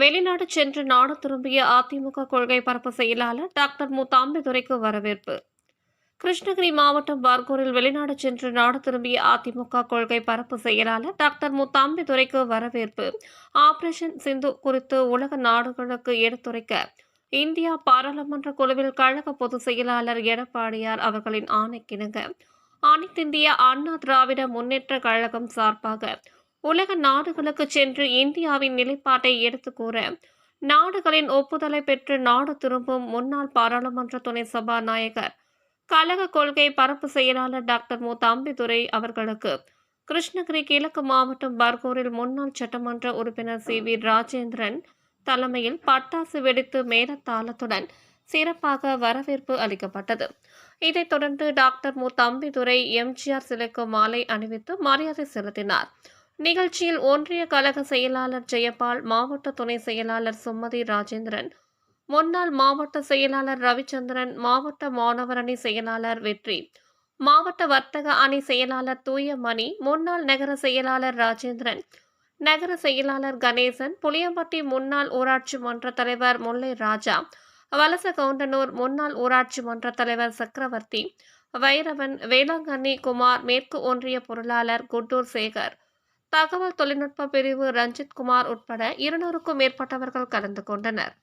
வெளிநாடு சென்று நாடு திரும்பிய அதிமுக கொள்கை பரப்பு செயலாளர் டாக்டர் மு தாம்பிதுரைக்கு வரவேற்பு. கிருஷ்ணகிரி மாவட்டம் பார்கூரில் வெளிநாடு சென்று நாடு திரும்பிய அதிமுக கொள்கை பரப்பு செயலாளர் டாக்டர் மு தாம்பிதுரைக்கு வரவேற்பு. ஆபரேஷன் சிந்து குறித்து உலக நாடுகளுக்கு எடுத்துரைக்க இந்தியா பாராளுமன்ற குழுவில் கழக பொதுச் செயலாளர் எடப்பாடியார் அவர்களின் ஆணைக்கிணங்க அனைத்திந்திய அண்ணா திராவிட முன்னேற்ற கழகம் சார்பாக உலக நாடுகளுக்கு சென்று இந்தியாவின் நிலைப்பாட்டை எடுத்து கூற நாடுகளின் ஒப்புதலை பெற்று நாடு திரும்பும் முன்னாள் பாராளுமன்ற துணை சபாநாயகர் கழக கொள்கை பரப்பு செயலாளர் டாக்டர் மு தம்பிதுரை அவர்களுக்கு கிருஷ்ணகிரி கிழக்கு மாவட்டம் பர்கூரில் முன்னாள் சட்டமன்ற உறுப்பினர் சி. வி. ராஜேந்திரன் தலைமையில் பட்டாசு வெடித்து மேலத்தாளத்துடன் சிறப்பாக வரவேற்பு அளிக்கப்பட்டது. இதைத் தொடர்ந்து டாக்டர் மு தம்பிதுரை எம்ஜிஆர் சிலைக்கு மாலை அணிவித்து மரியாதை செலுத்தினார். நிகழ்ச்சியில் ஒன்றிய கழக செயலாளர் ஜெயபால் மாவட்ட துணை செயலாளர் சுமதி ராஜேந்திரன். முன்னாள் மாவட்ட செயலாளர் ரவிச்சந்திரன் மாவட்ட மாணவர் அணி செயலாளர் வெற்றி. மாவட்ட வர்த்தக அணி செயலாளர் தூயமணி முன்னாள் நகர செயலாளர் ராஜேந்திரன். நகர செயலாளர் கணேசன் புளியம்பட்டி முன்னாள் ஊராட்சி மன்ற தலைவர் முல்லை ராஜா. வலச கவுண்டனூர் முன்னாள் ஊராட்சி மன்ற தலைவர் சக்கரவர்த்தி. வைரவன் வேளாங்கண்ணி குமார் மேற்கு ஒன்றிய பொருளாளர் குட்டூர் சேகர். தகவல் தொழில்நுட்ப பிரிவு ரஞ்சித் குமார் உட்பட இருநூறுக்கும் மேற்பட்டவர்கள் கலந்து கொண்டனர்.